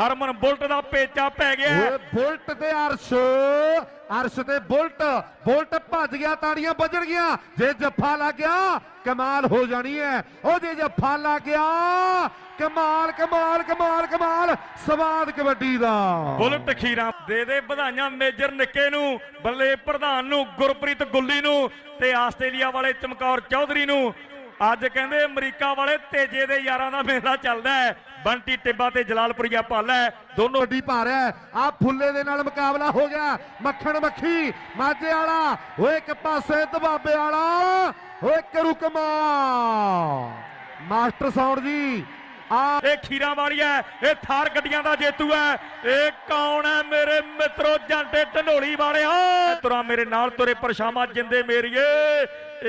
ਹਰਮਨ bullet ਦਾ ਪੇਚਾ ਪੈ ਗਿਆ। ਓਏ ਬੁਲਟ ਤੇ ਅਰਸ਼ ਅਰਸ਼ ਤੇ ਬੁਲਟ ਬੁਲਟ ਭੱਜ ਗਿਆ ਤਾੜੀਆਂ ਵੱਜਣ ਗਿਆ ਜੇ ਜੱਫਾ ਲੱਗ ਗਿਆ ਕਮਾਲ ਹੋ ਜਾਣੀ ਹੈ। ਉਹ ਜੇ ਜੱਫਾ ਲੱਗ ਗਿਆ ਕਮਾਲ ਕਮਾਲ ਕਮਾਲ ਕਮਾਲ ਸਵਾਦ ਕਬੱਡੀ ਦਾ। ਬੁਲਟ ਖੀਰਾ ਦੇ ਦੇ ਵਧਾਈਆਂ ਮੇਜਰ ਨਿੱਕੇ ਨੂੰ ਬੱਲੇ ਪ੍ਰਧਾਨ ਨੂੰ ਗੁਰਪ੍ਰੀਤ ਗੁੱਲੀ ਨੂੰ ਤੇ ਆਸਟ੍ਰੇਲੀਆ ਵਾਲੇ ਚਮਕੌਰ ਚੌਧਰੀ ਨੂੰ। ਅੱਜ ਕਹਿੰਦੇ ਅਮਰੀਕਾ ਵਾਲੇ ਤੇਜੇ ਦੇ ਯਾਰਾਂ ਦਾ ਮੇਲਾ ਚੱਲਦਾ ਹੈ। ਬੰਟੀ ਟਿੱਬਾ ਤੇ ਜਲਾਲਪੁਰੀਆ ਪਾਲਾ ਹੈ। ਦੋਨੋਂ ਵੱਡੀ ਭਾਰ ਹੈ। ਆ ਫੁੱਲੇ ਦੇ ਨਾਲ ਮੁਕਾਬਲਾ ਹੋ ਗਿਆ। ਮੱਖਣ ਮੱਖੀ ਮਾਝੇ ਵਾਲਾ ਓਏ ਇੱਕ ਪਾਸੇ ਦਬਾਬੇ ਵਾਲਾ ਓਏ ਕਰੂ ਕਮਾ ਮਾਸਟਰ ਸਾਊਂਡ ਜੀ ਆ ਇਹ ਖੀਰਾਂ ਵਾਲੀ ਹੈ ਇਹ ਥਾਰ ਗੱਡੀਆਂ ਦਾ ਜੇਤੂ ਹੈ। ਇਹ ਕੌਣ ਹੈ ਮੇਰੇ ਮਿੱਤਰੋ ਜਾਂਟੇ ਢਨੋਲੀ ਵਾਲਿਆ ਤੁਰਾ ਮੇਰੇ ਨਾਲ ਤੁਰੇ ਪਰਛਾਵਾਂ ਜਿੰਦੇ ਮੇਰੀਏ।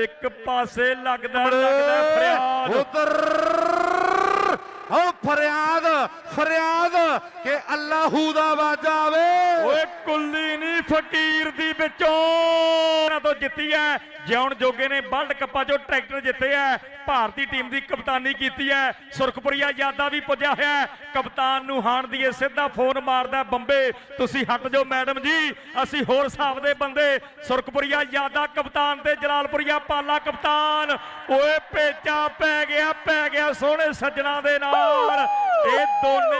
ਇੱਕ ਪਾਸੇ ਲੱਗਦਾ ਲੱਗਦਾ ਫਰਿਆਦ ਉਧਰ ਫਰਿਆਦ ਕਿ ਅੱਲਾਹੂ ਦਾ ਵਾਜਾ ਆਵੇ। ਓਏ ਕੁੱਲੀ ਨਹੀਂ ਫਕੀਰ ਦੀ ਵਿੱਚੋਂ। ਇਹਨਾਂ ਤੋਂ ਜਿੱਤੀ ਹੈ ਜਿਉਣ ਜੋਗੇ ਨੇ ਵਰਲਡ ਕੱਪਾਂ 'ਚੋਂ ਟਰੈਕਟਰ ਜਿੱਤੇ ਹੈ ਭਾਰਤੀ ਟੀਮ ਦੀ ਕਪਤਾਨੀ ਕੀਤੀ ਹੈ ਸੁਰਖਪੁਰੀਆ ਯਾਦਾ ਵੀ ਪੁੱਜਿਆ ਹੋਇਆ ਕਪਤਾਨ ਨੂੰ ਹਾਣ ਦੀਏ ਸਿੱਧਾ ਫੋਨ ਮਾਰਦਾ ਬੰਬੇ, ਤੁਸੀਂ ਹਟ ਜਾਓ ਮੈਡਮ ਜੀ, ਅਸੀਂ ਹੋਰ ਹਿਸਾਬ ਦੇ ਬੰਦੇ। ਸੁਰਖਪੁਰੀਆ ਯਾਦਾ ਕਪਤਾਨ ਤੇ ਜਲਾਲਪੁਰੀਆ ਪਾਲਾ ਕਪਤਾਨ। ਓਏ ਪੇਚਾ ਪੈ ਗਿਆ ਪੈ ਗਿਆ ਸੋਹਣੇ ਸੱਜਣਾ ਦੇ ਨਾਲ। ਇਹ ਦੋਨੇ